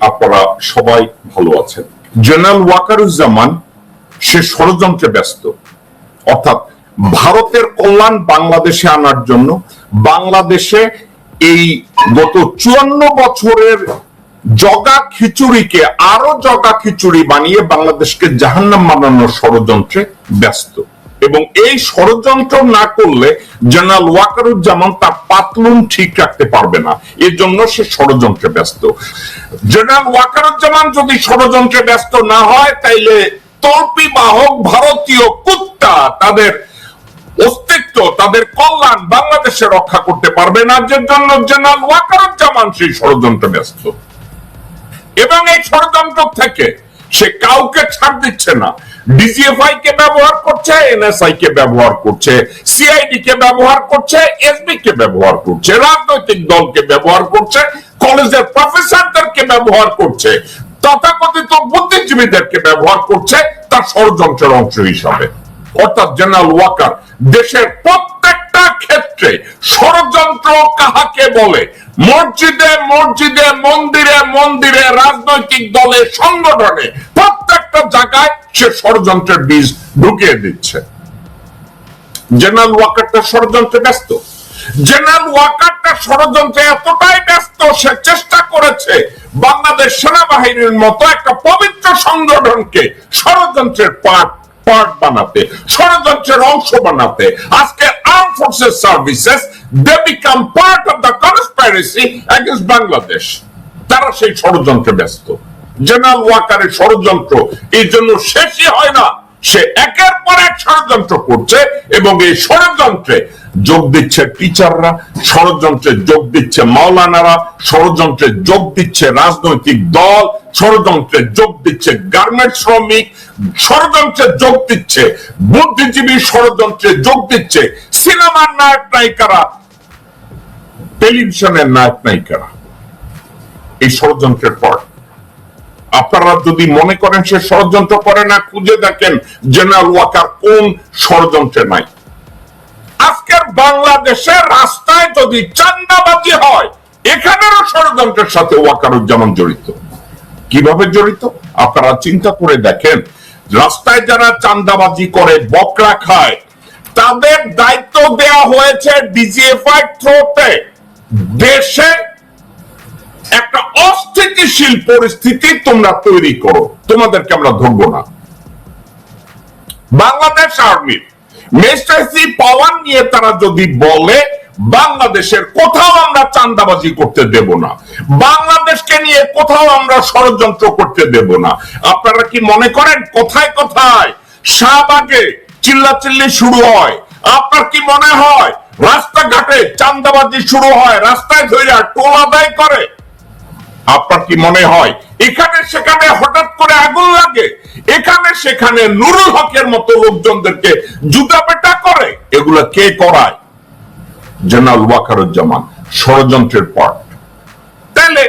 আপনারা সবাই ভালো আছেন। জেনারেল ওয়াকারুজ্জামান সে ষড়যন্ত্রে ব্যস্ত। অর্থাৎ ভারতের কল্যাণ বাংলাদেশে আনার জন্য বাংলাদেশে এই গত চুয়ান্ন বছরের জগা খিচুড়িকে আরও জগা খিচুড়ি বানিয়ে বাংলাদেশকে জাহান্নাম বানানোর ষড়যন্ত্রে ব্যস্ত। এবং এই ষড়যন্ত্র না করলে জেনারেল ওয়াকারুজ্জামান তার পাতলুন ঠিক রাখতে পারবে না। এর জন্য সে ষড়যন্ত্রে ব্যস্ত। জেনারেল ওয়াকারুজ্জামান যদি ষড়যন্ত্রে ব্যস্ত না হয়, তাইলে তর্পি বাহক ভারতীয় কুত্তা তাদের অস্তিত্ব, তাদের কল্যাণ বাংলাদেশে রক্ষা করতে পারবে না। যে জন্য জেনারেল ওয়াকারুজ্জামান সেই ষড়যন্ত্রে ব্যস্ত। এবং এই ষড়যন্ত্র থেকে সে কাউকে ছাড় দিচ্ছে না। ডিজিএফআই কে ব্যবহার করছে এনএসআই কে ব্যবহার করছে সিআইডি কে ব্যবহার করছে এসবি কে ব্যবহার করছে, রাজনৈতিক দলকে ব্যবহার করছে, কলেজের প্রফেসরদেরকে ব্যবহার করছে, তথাকথিত বুদ্ধিজীবীদেরকে ব্যবহার করছে, তার ষড়যন্ত্রের অংশ হিসাবে। অর্থাৎ জেনারেল ওয়াকার দেশের প্রত্যেকটা ক্ষেত্রে ষড়যন্ত্র কাহাকে বলে? মসজিদে মসজিদে, মন্দিরে মন্দিরে রাজনৈতিক দলে সংগঠনে প্রত্যেকটা জায়গায় সে ষড়যন্ত্রের বীজ ঢুকিয়ে দিচ্ছে। জেনারেল ওয়াকারটা ষড়যন্ত্রে ব্যস্ত। জেনারেল ওয়াকারটা ষড়যন্ত্রে এতটাই ব্যস্ত, সে চেষ্টা করেছে বাংলাদেশ সেনাবাহিনীর মতো একটা পবিত্র সংগঠনকে ষড়যন্ত্রের পার্ট পার্ট বানাতে, ষড়যন্ত্রের অংশ বানাতে। আজকে forces services they become part of the conspiracy against Bangladesh তারা সেই ষড়যন্ত্রে ব্যস্ত। জেনারেল ওয়াকারের ষড়যন্ত্র এই জন্য শেষই হয় না। সে একের পর এক ষড়যন্ত্র করছে এবং এই ষড়যন্ত্রে যোগ দিচ্ছে টিচাররা ষড়যন্ত্রে যোগ দিচ্ছে মাওলানারা, ষড়যন্ত্রে যোগ দিচ্ছে রাজনৈতিক দল, ষড়যন্ত্রে যোগ দিচ্ছে গার্মেন্ট শ্রমিক, ষড়যন্ত্রে যোগ দিচ্ছে বুদ্ধিজীবী, ষড়যন্ত্রে যোগ দিচ্ছে সিনেমার নায়ক নায়িকারা। টেলিভিশনের নায়ক নায়িকারা। এই ষড়যন্ত্রের পর। আপনারা যদি মনে করেন সে ষড়যন্ত্র করে না, খুঁজে দেখেন জেনারেল ওয়াকার কোন ষড়যন্ত্রে নাই। আজকের বাংলাদেশের রাস্তায় যদি চান্দাবাজি হয়, এখানেরও ষড়যন্ত্রের সাথে ওয়াকারুজ্জামান জড়িত। কীভাবে জড়িত? আপনারা চিন্তা করে দেখেন, রাস্তায় যারা চান্দাবাজি করে, বকরা খায় তাদের দায়িত্ব দেয়া হয়েছে ডিজিএফআই থ্রোতে। দেশে একটা অস্থিতিশীল পরিস্থিতি তোমরা তৈরি করো। তোমাদেরকে আমরা ধরবো না। বাংলাদেশ আর্মির পাওয়ার নিয়ে তারা যদি বলে, বাংলাদেশের কোথাও আমরা চান্দাবাজি করতে দেব না। বাংলাদেশকে নিয়ে কোথাও আমরা ষড়যন্ত্র করতে দেব না। আপনারা কি মনে করেন, কোথায় কোথায়? শাহবাগে চিল্লাচিল্লি শুরু হয়। আপনার কি মনে হয়, রাস্তাঘাটে চান্দাবাজি শুরু হয়, রাস্তায় ধরে টোল আদায় করে? আপনার কি মনে হয়, এখানে সেখানে হঠাৎ করে আগুন লাগে? এখানে সেখানে নুরুল হকের মতো লোকজনদেরকে জুতা পেটা করে? এগুলো কে করায়? জেনারেল ওয়াকারুজ্জামান, ষড়যন্ত্রের পার্ট তাহলে,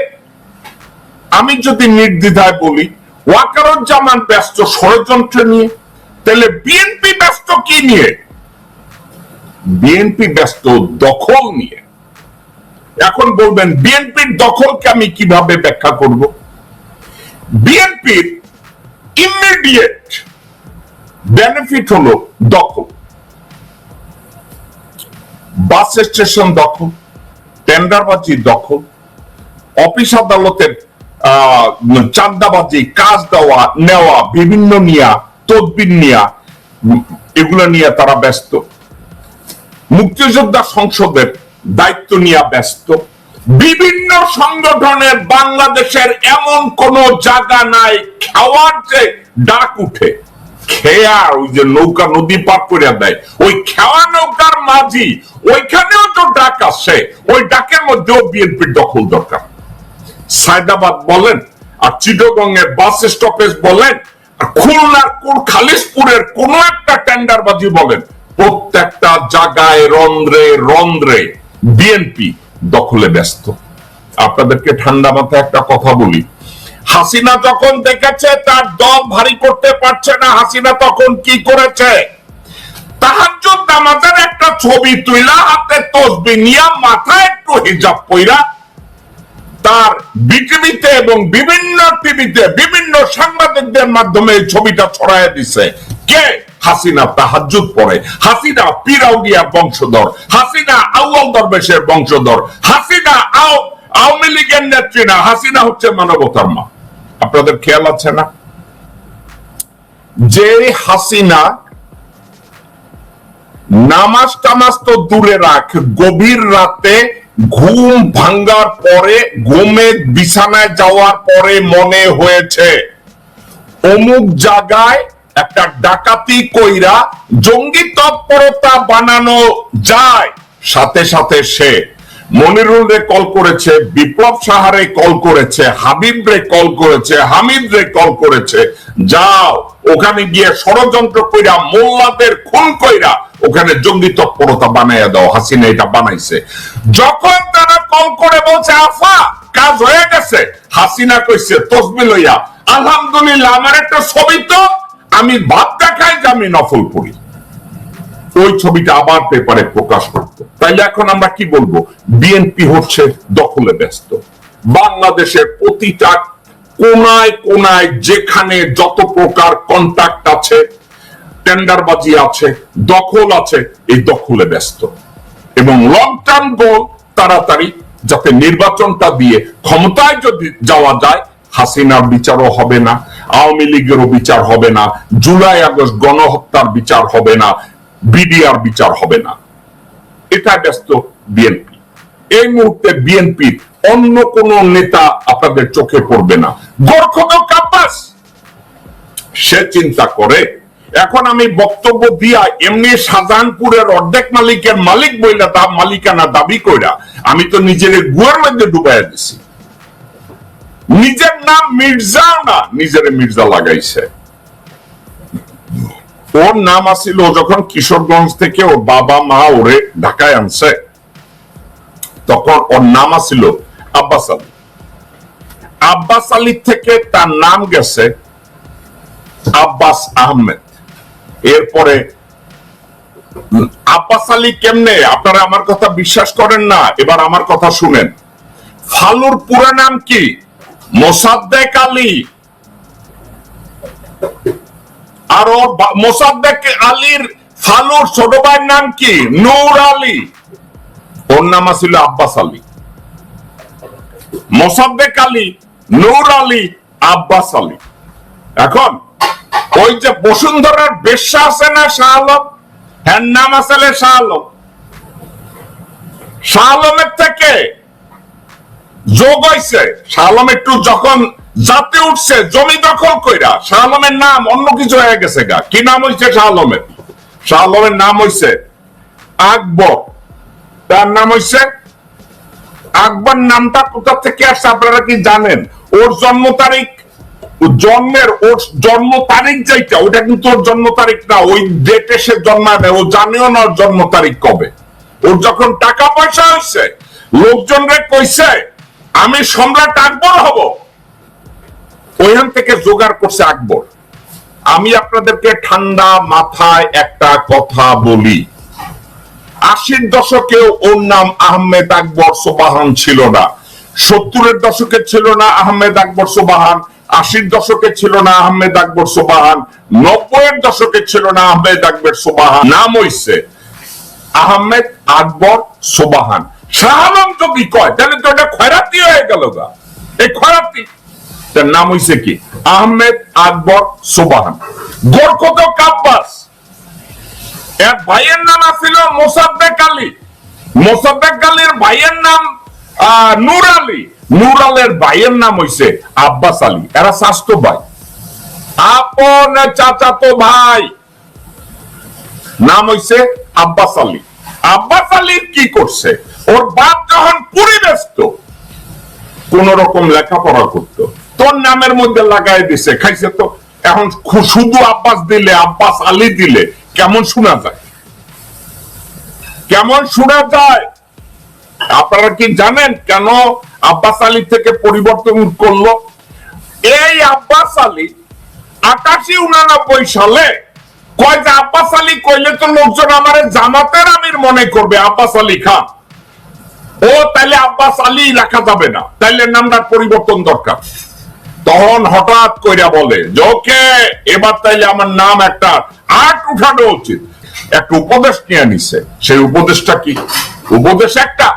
আমি যদি নির্দ্বিধায় বলি, ওয়াকারুজ্জামান ব্যস্ত ষড়যন্ত্র নিয়ে? তাহলে বিএনপি ব্যস্ত কি নিয়ে? বিএনপি ব্যস্ত দখল নিয়ে। এখন বলবেন বিএনপির দখলকে আমি কীভাবে ব্যাখ্যা করব? বিএনপির ইমিডিয়েট বেনিফিট হলো দখল। বাস স্টেশন দখল টেন্ডারবাজি দখল অফিস আদালতের আহ, চাঁদাবাজি কাজ দেওয়া নেওয়া বিভিন্ন নিয়া তদবির নিয়া, এগুলো নিয়ে তারা ব্যস্ত। মুক্তিযোদ্ধা সংসদের দায়িত্ব নিয়ে ব্যস্ত। বিভিন্ন সংগঠনের বাংলাদেশের এমন কোন জায়গা নাই, খাওয়ার যে ডাক উঠে, খেয়া, ওই যে নৌকা নদী পার করে দেয়। ওই খেওয়া নৌকার মাঝি, ওইখানেও তো ডাক আসে, ওই ডাকের মধ্যেও বিএনপির দখল দরকার। সায়দাবাদ বলেন, আর চিটগং এর বাস স্টপেজ বলেন খুলনার কোন খালিশপুরের কোন একটা বলেন, প্রত্যেকটা জায়গায় রন্ধ্রে রন্ধ্রে বিএনপি দখলে ব্যস্ত। আপনাদেরকে ঠান্ডা মাথায় একটা কথা বলি, হাসিনা যখন দেখেছে তার দল ভারী করতে পারছে না, হাসিনা তখন কি করেছে? তাহাজ্জুদ নামাজের একটা ছবি তুইলা হাতে তসবি নিয়া মাথায় একটু হিজাব পইরা তার বিটিভিতে এবং বিভিন্ন টিভিতে, বিভিন্ন সাংবাদিকদের মাধ্যমে এই ছবিটা ছড়াইয়া দিছে। কে? হাসিনা তাহাজ্জুদ পড়ে হাসিনা পিরাউডিয়া বংশধর। হাসিনা আউয়াল দরবেশের বংশধর। হাসিনা আও আওয়ামী লীগের নেত্রী না। হাসিনা হচ্ছে মানবতার মা। আপনাদের খেয়াল আছে না? যে হাসিনা নামাজ টামাজ তো দূরে রাখ, গভীর রাতে ঘুম ভাঙ্গার পরে, ঘুমের বিছানায় যাওয়ার পরে মনে হয়েছে, অমুক জায়গায় একটা ডাকাতি কইরা জঙ্গি তৎপরতা বানানো যায়। সাথে সাথে সে মনিরুল রে কল করেছে, বিপ্লব সাহারে কল করেছে, হাবিব রে কল করেছে, হামিদ রে কল করেছে। যাও, ওখানে গিয়ে ষড়যন্ত্র কইরা, মোল্লাদের খুন কইরা ওখানে জঙ্গি তৎপরতা বানাইয়া দাও, হাসিনা এটা বানাইছে। যখন তারা কল করে বলছে, আফা, কাজ হয়ে গেছে। হাসিনা কইছে, তসবি লইয়া, আলহামদুলিল্লাহ, আমার একটা ছবি তো, আমি ভাব দেখাই যে আমি নফল পড়ি। ওই ছবিটা আবার পেপারে প্রকাশ করতো। তাইলে এখন আমরা কি বলব? বিএনপি হচ্ছে দখলে ব্যস্ত। বাংলাদেশের প্রতিটা কোনায় কোনায় যেখানে যত প্রকার কন্ট্যাক্ট আছে টেন্ডারবাজি আছে, দখল আছে, এই দখলে ব্যস্ত। এবং লং টার্ম গোল তাড়াতাড়ি যাতে নির্বাচনটা দিয়ে ক্ষমতায় যদি যাওয়া যায়, হাসিনার বিচারও হবে না, আওয়ামী লীগেরও বিচার হবে না জুলাই আগস্ট গণহত্যার বিচার হবে না বিডিআর বিচার হবে না। এটা ব্যস্ত বিএনপি। এই মুহূর্তে বিএনপি অন্য কোন নেতা আপনাদের চোখে পড়বে না। গোরখদ কাব্বাস। সে চিন্তা করে, এখন আমি বক্তব্য দিয়া এমনি শাহজাহানপুরের অর্ধেক মালিকের মালিক বইলা তা মালিকানা দাবি কইরা আমি তো নিজের গুয়ার মধ্যে ডুবাইয়া দিছি। নিজের নাম মির্জা না, নিজের মির্জা লাগাইছে? ওর নাম আসিল যখন কিশোরগঞ্জ থেকে ওর বাবা মা ওরে ঢাকায় আনছে। তখন ওর নাম আসিল আব্বাস আলী। আব্বাস আলী থেকে তার নাম গেছে আব্বাস আহমেদ। এরপরে, আব্বাস আলী কেমনে? আপনারা আমার কথা বিশ্বাস করেন না, এবার আমার কথা শুনেন। ফালুর পুরা নাম কি? মোসাদ্দেক আলী। আর মোসাদ্দেক আলীর ফালুর ছোট ভাইয়ের নাম কি? নূর আলী। ওর নাম আছিল আব্বাস আলী। মোসাদ্দেক আলী, নূর আলী, আব্বাস আলী। এখন, ওই যে বসুন্ধরার বেশ্যা আছে না শাহ আলম হ্যার নাম আসলে শাহ আলম শাহ আলমের থেকে যোগ হয়েছে শাহ আলম একটু যখন জাতে উঠছে, জমি দখল কইরা। শাহ আলমের নাম অন্য কিছু হয়ে গেছে গা। কি নাম হয়েছে শাহ আলমের শাহ আলমের নাম হয়েছে আকবর। তার নাম হয়েছে আকবর নামটা কোথা থেকে আসছে আপনারা কি জানেন? ওর জন্ম তারিখ জন্মের, ওর জন্ম তারিখ যেটা ওটা কিন্তু ওর জন্ম তারিখ না, ওই ডেটে সে জন্মায় না ও জানেও না ওর জন্ম তারিখ কবে। ওর যখন টাকা পয়সা হয়েছে লোকজন রে কইছে, আমি সম্রাট আকবর হব। ওইখান থেকে জোগাড় করছে আকবর। আমি আপনাদেরকে ঠান্ডা মাথায় একটা কথা বলি। আশির দশকেও ওর নাম আহমেদ আকবর সোবাহান ছিল না। সত্তরের দশকে ছিল না আহমেদ আকবর সোবাহান। আশির দশকে ছিল না আহমেদ আকবর সোবাহান। নব্বইয়ের দশকে ছিল না আহমেদ আকবর সোবাহান। নাম হইছে আহমেদ আকবর সোবাহান। শাহ আলম যদি কয়? তাহলে তো এটা খয়রাতি হয়ে গেল গা। এই খয়রাতি তার নাম হইছে কি? আহমেদ আকবর সোবাহান। গোরখত কাব্বাস? এর ভাইয়ের নাম আছিল মোসাদ্দেক আলী। মোসাদ্দেক আলীর ভাইয়ের নাম নূর আলী। নূর আলের ভাইয়ের নাম হইছে আব্বাস আলী। এরা স্বাস্থ্য ভাই। আপন চাচাতো ভাই। নাম হইছে আব্বাস আলী। আব্বাস আলীর কি করছে? ওর বাপ যখন পুরি ব্যস্ত কোন রকম লেখাপড়া করতো। তোর নামের মধ্যে লাগাই দিছে, খাইছে তো। এখন শুধু আব্বাস দিলে, আব্বাস আলী দিলে, কেমন শোনা যায়? কেমন শোনা যায়? আপনারা কি জানেন কেন আব্বাস আলী থেকে পরিবর্তন করল? এই আব্বাস আলী আটাশি উনানব্বই সালে কয় যে, আব্বাস আলী কইলে তো লোকজন আমার জামাতের আমির মনে করবে, আব্বাস আলী খান। ও, তাইলে আব্বাস আলী রাখা যাবে না। তাইলে নামটার পরিবর্তন দরকার। তখন হঠাৎ কইরা বলে যোকে এবার তাইলে আমার নাম একটা আট উঠানো উচিত। একটা উপদেশ নিয়ে নিছে। সেই উপদেশটা কি? উপদেশ একটা।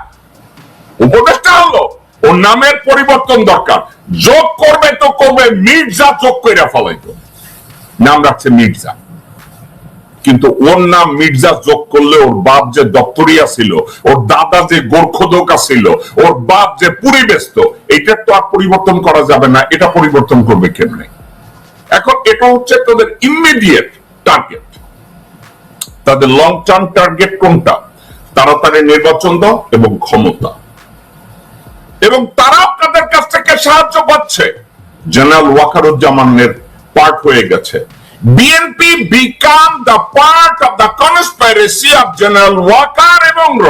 উপদেশটা হলো, ওর নামের পরিবর্তন দরকার। যোগ করবে তো করবে, মির্জা যোগ কইরা ফলাইতো। নাম রাখছে মির্জা। কিন্তু ওর নাম মির্জা যোগ করলে ওর বাপ যে দপ্তরিয়া ছিল, ওর দাদা যে গোর্খদোকা ছিল, ওর বাপ যে পুরী ব্যস্ত, এটা তো আর পরিবর্তন করা যাবে না, এটা পরিবর্তন করবে কেমনে? এখন এটা হচ্ছে তাদের ইমিডিয়েট টার্গেট তাদের লং টার্ম টার্গেট কোনটা তাড়াতাড়ি নির্বাচন দাও এবং ক্ষমতা। এবং তারাও তাদের কাছ থেকে সাহায্য পাচ্ছে। জেনারেল ওয়াকারুজ্জামানের পার্ট হয়ে গেছে। BNP become the part of the conspiracy of general Waker এবং র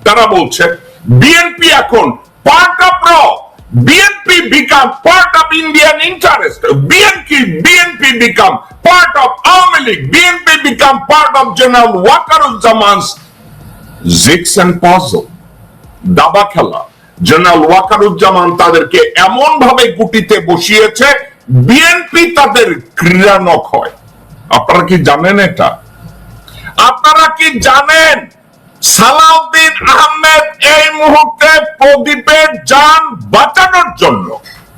তারা বলছে বিএনপি এখন পার্ট অফ র BNP become part of Indian interest BNP BNP become part of Awami League BNP become part of general Wakeruzzaman's jigs and puzzle দাবা খেলা। General Wakeruzzaman তাদেরকে এমন ভাবে গুটিতে বসিয়েছে বিএনপি তাদের ক্রীড়ানক হয়। আপনারা কি জানেন এটা? আপনারা কি জানেন সালাউদ্দিন আহমেদ এই মুহূর্তে প্রদীপের যান বাঁচানোর জন্য?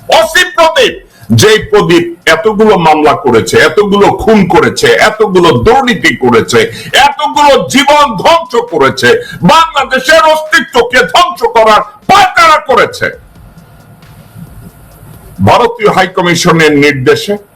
অসীম প্রদীপ যে প্রদীপ এতগুলো মামলা করেছে, এতগুলো খুন করেছে, এতগুলো দুর্নীতি করেছে, এতগুলো জীবন ধ্বংস করেছে, বাংলাদেশের অস্তিত্বকে ধ্বংস করার পায়তারা করেছে। ভারতীয় হাইকমিশনের নির্দেশে